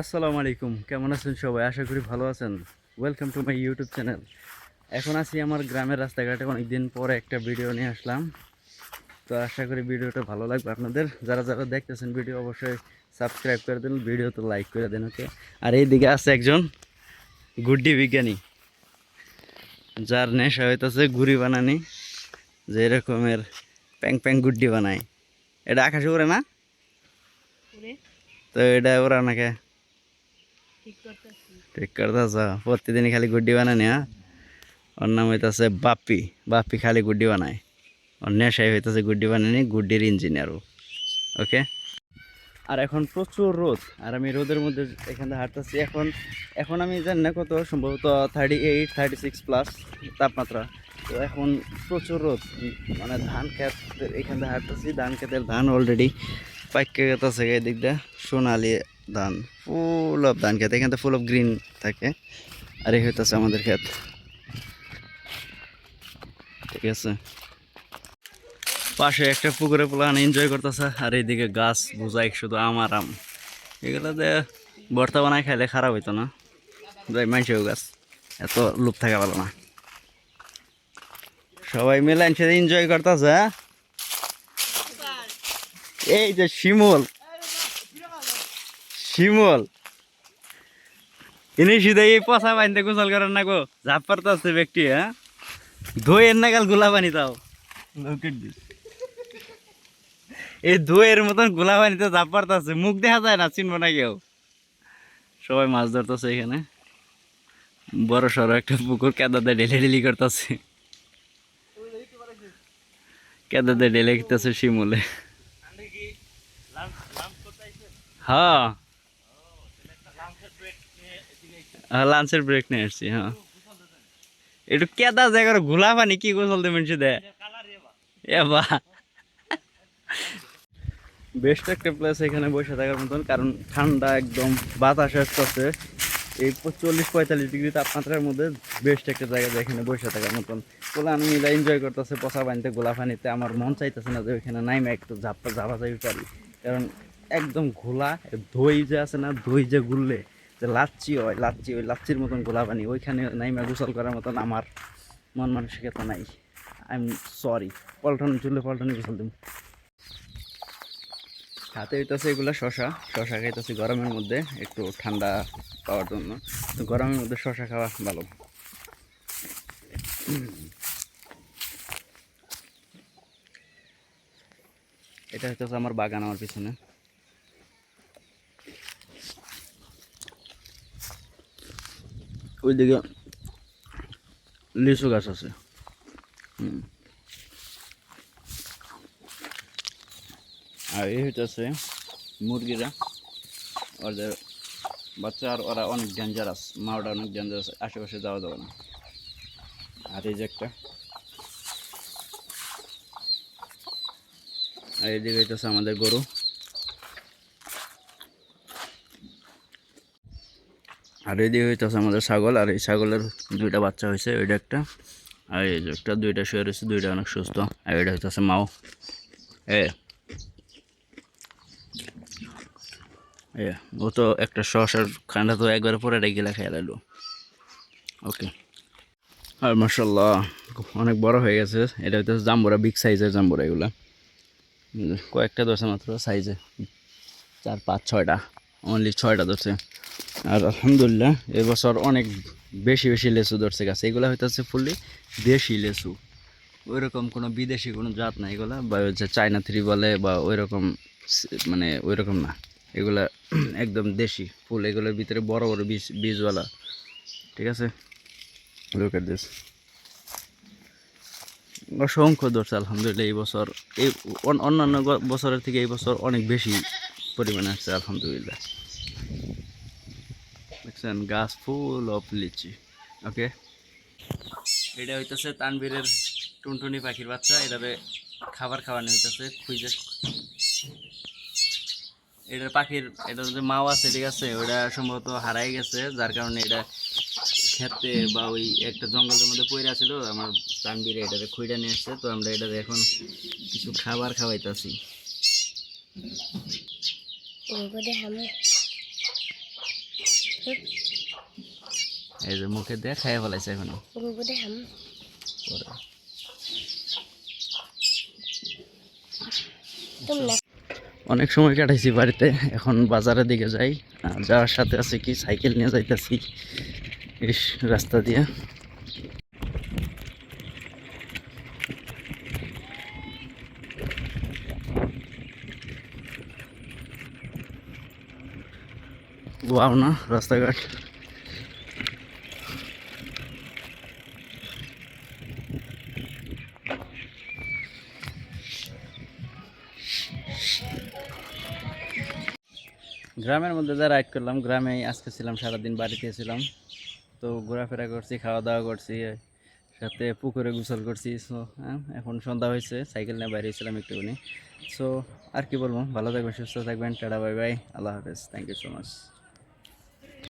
আসসালামু আলাইকুম। কেমন আছেন সবাই? আশা করি ভালো আছেন। Welcome to my YouTube channel এখন আছি আমার গ্রামের রাস্তাঘাটে। অনেকদিন পরে একটা ভিডিও নিয়ে আসলাম। তো আশা করি ভিডিওটা ভালো লাগবে আপনাদের। যারা যারা দেখতেছেন ভিডিও অবশ্যই সাবস্ক্রাইব করে দিন। ভিডিও তো লাইক করে দেন ওকে আর এইদিকে আছে একজন গুড্ডি বিজ্ঞানী। যার নেশা হইতেছে গুড়ি বানানি। যে এরকমের প্যাং প্যাং গুড্ডি বানায়। এটা আকাশে উড়ে না? তো এটা ওরা নাকি ঠিক করতেছ? প্রতিদিনই খালি গুড্ডি বানানি হ্যাঁ? ওর নাম হইতেছে বাপ্পি। বাপ্পি খালি গুড্ডি বানায়। ওর নেশাই হইতেছে গুড্ডি বানানি, গুড্ডির ইঞ্জিনিয়ারও। ওকে? আর এখন প্রচুর রোদ, আর আমি রোদের মধ্যে এখানে হাঁটতেছি। এখন এখন আমি জানি না কত, সম্ভবত thirty eight thirty six plus তাপমাত্রা। তো এখন প্রচুর রোদ মানে ধান ক্ষেত এখান থেকে হাঁটতেছি। ধান ক্ষেতের ধান অলরেডি পাইকে গেতেছে এই দিক দিয়ে। সোনালি ধান ফুল অফ ধান ক্ষেত এখানে ফুল অফ গ্রিন থাকে। আর এই হইতেছে আমাদের ক্ষেত। ঠিক আছে। পাশে একটা পুকুরে প্লান এনজয় করতেছে। আর এইদিকে গাছ, বুঝাই শুধু আম আমার আম। এগুলোতে ভর্তা বানায় খাইলে খারাপ হইতো না। যাই মাইছেও গাছ। এত লুপ থাকা ভালো না। সবাই মিলে এনজয় করতেছে হ্যাঁ? এই যে শিমল। শিমল। ইনি সিধা এই পচা পানিতে গোসল করেন না গো। ঝাপ পারতাছে ব্যক্তি হ্যাঁ? দইয়ের নাগাল গোলা পানি তাও এই দইয়ের মতন গোলা পানিতে ঝাপ পারতাছে মুখ দেখা যায় না চিনবো না কেউ। সবাই মাছ ধরতেছে এখানে। বড় সড়ো একটা পুকুর কেদাতে ঢেলে ঢেলি করতেছে। কেদাতে ঢেলে খেতেছে শিমুলে। হ্যাঁ। লাঞ্চের ব্রেক নিয়ে আসছি হ্যাঁ। একটু কেদা জায়গার ঘোলা পানি, কি গোসল দেবেন সে দেয় বেস্ট একটা প্লেস এখানে বসে থাকার মতন, কারণ ঠান্ডা একদম, বাতাস আসতেছে। এই চল্লিশ পঁয়তাল্লিশ ডিগ্রি তাপমাত্রার মধ্যে বেস্ট একটা জায়গা এখানে বসে থাকার মতন। বলে আমি মিলা এনজয় করতেছে পচা পানিতে গোলা পানিতে। আমার মন চাইতেছে না যে ওইখানে নাইমে একটু ঝাপা যাই পারি কারণ একদম ঘোলা দই যে আছে না দই যে গুললে যে লাচ্ছি হয়, লাচ্ছি, ওই লাচ্ছির মতন গোলা পানি ওইখানে নাইমে গোসল করার মতন আমার মন মানসিকতা নাই। আই এম সরি পল্টন, চুলে পল্টনে গোসল দেবো। হাতে হইতেছে এগুলো শশা। শশা খাইতেছি গরমের মধ্যে, একটু ঠান্ডা পাওয়ার জন্য। তো গরমের মধ্যে শশা খাওয়া ভালো। এটা হইতেছে আমার বাগান আমার পিছনে। ওইদিকে লিচু গাছ আছে। আর এই হইতেছে মুরগিরা। ওদের বাচ্চা আর ওরা অনেক ডেঞ্জারাস মা ওটা অনেক ডেঞ্জারাস আশেপাশে যাওয়া যাবে না। আর এই যে একটা। আর এইদিকে হইতেছে আমাদের গরু। আর এইদিকে হইতেছে আমাদের ছাগল, আর এই ছাগলের দুইটা বাচ্চা হয়েছে ওইটা একটা। আর এই যে একটা, দুইটা শুয়ে রয়েছে দুইটা অনেক সুস্থ। আর এটা হইতেছে মাও। এ। এ, ও তো একটা শসার খান্ডা তো একবার পরে রেখে গেলে খেয়ে এলো ওকে। আর মার্শাল্লাহ অনেক বড় হয়ে গেছে। এটা হইতেছে জাম্বুরা, বিগ সাইজের জাম্বুরা এগুলো। কয়েকটা ধরছে মাত্র সাইজে চার, পাঁচ, ছয়টা। অনলি ছয়টা ধরছে। আর আলহামদুলিল্লাহ এবছর অনেক বেশি বেশি লেচু ধরছে গাছে। এগুলো হইতেছে ফুললি দেশি লেচু। ওই রকম কোনো বিদেশি কোনো জাত না এগুলা, বা হচ্ছে চায়না থ্রি বলে, বা ওই রকম মানে ওই রকম না। এগুলা একদম দেশি ফুল, এগুলোর ভিতরে বড় বড় বীজ, বীজওয়ালা। ঠিক আছে? লুক এট দিস অসংখ্য ধরছে, আলহামদুলিল্লাহ, এই বছর। এই অন্যান্য বছরের থেকে এই বছর অনেক বেশি পরিমাণে আসছে, আলহামদুলিল্লাহ। দেখছেন গাছ ফুল অফ লিচি ওকে এটা হইতেছে তানবীরের টুনটুনি পাখির বাচ্চা এটাতে খাবার খাওয়ানো হইতেছে, খুঁজে। এটার পাখির এটা যে মাও আছে, ঠিক আছে ওটা সম্ভবত হারাই গেছে, যার কারণে এটা খেতে বা ওই একটা জঙ্গলের মধ্যে পড়ে আছিল, আমার তানবীরে এটাতে খুঁজে নিয়ে আসছে, তো আমরা এটাতে এখন কিছু খাবার খাওয়াইতেছি। এই যে মুখে দিয়ে খাইয়ে ফেলাইছে এখনও। অনেক সময় কাটাইছি বাড়িতে এখন বাজারের দিকে যাই। যাওয়ার সাথে আছে কি সাইকেল নিয়ে যাইতেছি। ইস রাস্তা দিয়ে। ওয়াও না, রাস্তাঘাট। গ্রামের মধ্যে যা রাইড করলাম গ্রামে আজকে ছিলাম, সারাদিন বাড়িতে ছিলাম। তো ঘোরাফেরা করছি খাওয়া দাওয়া করছি, সাথে পুকুরে গোসল করছি। সো হ্যাঁ এখন সন্ধ্যা হয়েছে, সাইকেল নিয়ে বাইরে ছিলাম একটুখানি। সো আর কি বলব, ভালো থাকবেন, সুস্থ থাকবেন, টাটা, বাই বাই, আল্লাহ হাফেজ থ্যাংক ইউ সো মাচ